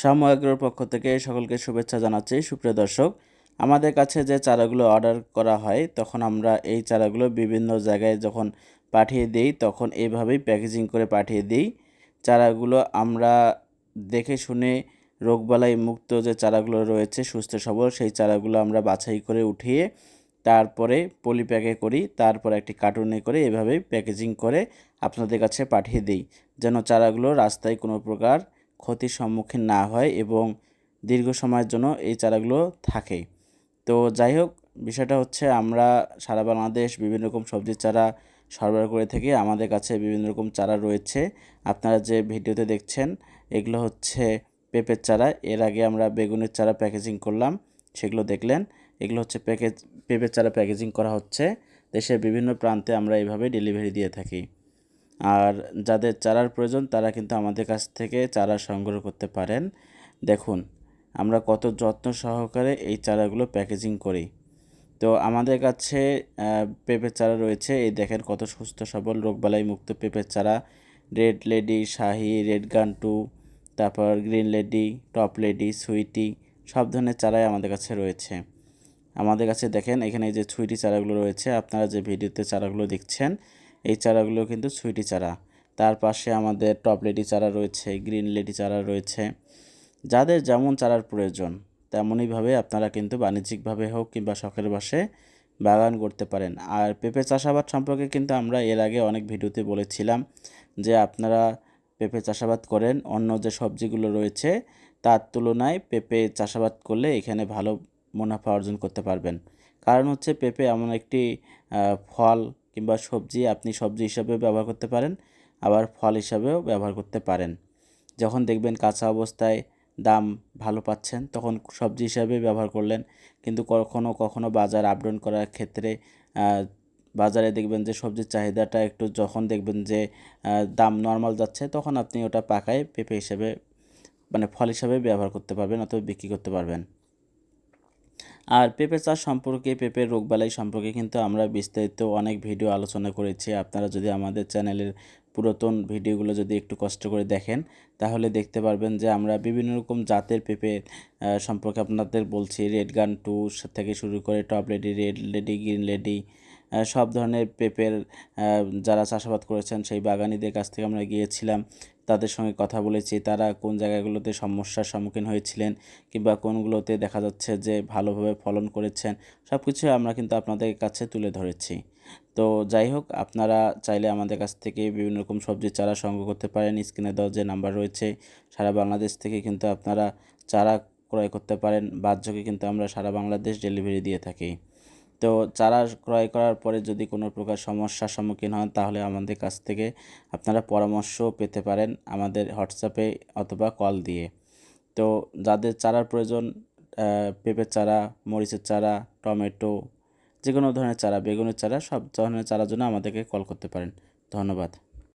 সামগ্রর পক্ষ থেকে সকলকে শুভেচ্ছা জানাচ্ছি। সুপ্রিয় দর্শক, আমাদের কাছে যে চারাগুলো অর্ডার করা হয়, তখন আমরা এই চারাগুলো বিভিন্ন জায়গায় যখন পাঠিয়ে দিই, তখন এইভাবেই প্যাকেজিং করে পাঠিয়ে দিই। চারাগুলো আমরা দেখে শুনে রোগবালাই মুক্ত যে চারাগুলো রয়েছে, সুস্থ সবল, সেই চারাগুলো আমরা বাছাই করে উঠিয়ে তারপরে পলি প্যাকে করি, তারপর একটি কার্টুনে করে এভাবেই প্যাকেজিং করে আপনাদের কাছে পাঠিয়ে দিই, যেন চারাগুলো রাস্তায় কোনো প্রকার ক্ষতির সম্মুখীন না হয় এবং দীর্ঘ সময়ের জন্য এই চারাগুলো থাকে। তো যাই হোক, বিষয়টা হচ্ছে আমরা সারা বাংলাদেশ বিভিন্ন রকম সবজির চারা সরবরাহ করে থাকি। আমাদের কাছে বিভিন্ন রকম চারা রয়েছে। আপনারা যে ভিডিওতে দেখছেন, এগুলো হচ্ছে পেঁপের চারা। এর আগে আমরা বেগুনের চারা প্যাকেজিং করলাম, সেগুলো দেখলেন। এগুলো হচ্ছে প্যাকেজ, পেঁপের চারা প্যাকেজিং করা হচ্ছে। দেশের বিভিন্ন প্রান্তে আমরা এইভাবে ডেলিভারি দিয়ে থাকি। আর যাদের চারার প্রয়োজন, তারা কিন্তু আমাদের কাছ থেকে চারা সংগ্রহ করতে পারেন। দেখুন, আমরা কত যত্ন সহকারে এই চারাগুলো প্যাকেজিং করি। তো আমাদের কাছে পেঁপের চারা রয়েছে। এই দেখেন কত সুস্থ সবল, রোগবালাই মুক্ত পেঁপের চারা। রেড লেডি শাহি রেড গান টু তারপর green lady top lady sweetie সব ধরনের চারাই আমাদের কাছে রয়েছে। আমাদের কাছে দেখেন, এখানে যে সুইটি চারাগুলো রয়েছে, আপনারা যে ভিডিওতে চারাগুলো দেখছেন এই চারাগুলো কিন্তু সুইটি চারা। তার পাশে আমাদের টপ লেডি চারা রয়েছে, গ্রিন লেডি চারা রয়েছে। যাদের যেমন চারার প্রয়োজন, তেমনইভাবে আপনারা কিন্তু বাণিজ্যিকভাবে হোক কিংবা শখের বাসে বাগান করতে পারেন। আর পেঁপে চাষাবাদ সম্পর্কে কিন্তু আমরা এর আগে অনেক ভিডিওতে বলেছিলাম যে আপনারা পেঁপে চাষাবাদ করেন, অন্য যে সবজিগুলো রয়েছে তার তুলনায় পেঁপে চাষাবাদ করলে এখানে ভালো মুনাফা অর্জন করতে পারবেন। কারণ হচ্ছে পেঁপে এমন একটি ফল কিংবা সবজি আপনি সবজি হিসাবেও ব্যবহার করতে পারেন, আবার ফল হিসাবেও ব্যবহার করতে পারেন। যখন দেখবেন কাঁচা অবস্থায় দাম ভালো পাচ্ছেন, তখন সবজি হিসাবে ব্যবহার করলেন। কিন্তু কখনও কখনও বাজার আপডাউন করার ক্ষেত্রে বাজারে দেখবেন যে সবজির চাহিদাটা একটু যখন দেখবেন যে দাম নর্মাল যাচ্ছে, তখন আপনি ওটা পাকায় পেঁপে হিসেবে মানে ফল হিসাবে ব্যবহার করতে পারবেন অথবা বিক্রি করতে পারবেন। আর পেঁপে চাষ সম্পর্কে, পেঁপের রোগবালাই সম্পর্কে কিন্তু আমরা বিস্তারিত অনেক ভিডিও আলোচনা করেছি। আপনারা যদি আমাদের চ্যানেলের পুরাতন ভিডিওগুলো যদি একটু কষ্ট করে দেখেন, তাহলে দেখতে পারবেন যে আমরা বিভিন্ন রকম জাতের পেঁপে সম্পর্কে আপনাদের বলছি। রেড গান টু থেকে শুরু করে top lady red lady green lady সব ধরনের পেঁপের যারা চাষাবাদ করেছেন সেই বাগানিদের কাছ থেকে আমরা গিয়েছিলাম। তাদের সঙ্গে কথা বলেছি, তারা কোন জায়গাগুলোতে সমস্যার সম্মুখীন হয়েছিলেন কিংবা কোনগুলোতে দেখা যাচ্ছে যে ভালোভাবে ফলন করেছেন সব কিছু আমরা কিন্তু আপনাদের কাছে তুলে ধরেছি। তো যাই হোক, আপনারা চাইলে আমাদের কাছ থেকে বিভিন্ন রকম সবজির চারা সংগ্রহ করতে পারেন। স্ক্রিনে দেওয়া যে নাম্বার রয়েছে, সারা বাংলাদেশ থেকে কিন্তু আপনারা চারা ক্রয় করতে পারেন। বাহ্যকে কিন্তু আমরা সারা বাংলাদেশ ডেলিভারি দিয়ে থাকি। তো চারা ক্রয় করার পরে যদি কোনো প্রকার সমস্যার সম্মুখীন হন, তাহলে আমাদের কাছ থেকে আপনারা পরামর্শ পেতে পারেন আমাদের হোয়াটসঅ্যাপে অথবা কল দিয়ে। তো যাদের চারার প্রয়োজন পেঁপের চারা, মরিচের চারা, টমেটো যে কোনো ধরনের চারা, বেগুনের চারা, সব ধরনের চারার জন্য আমাদেরকে কল করতে পারেন। ধন্যবাদ।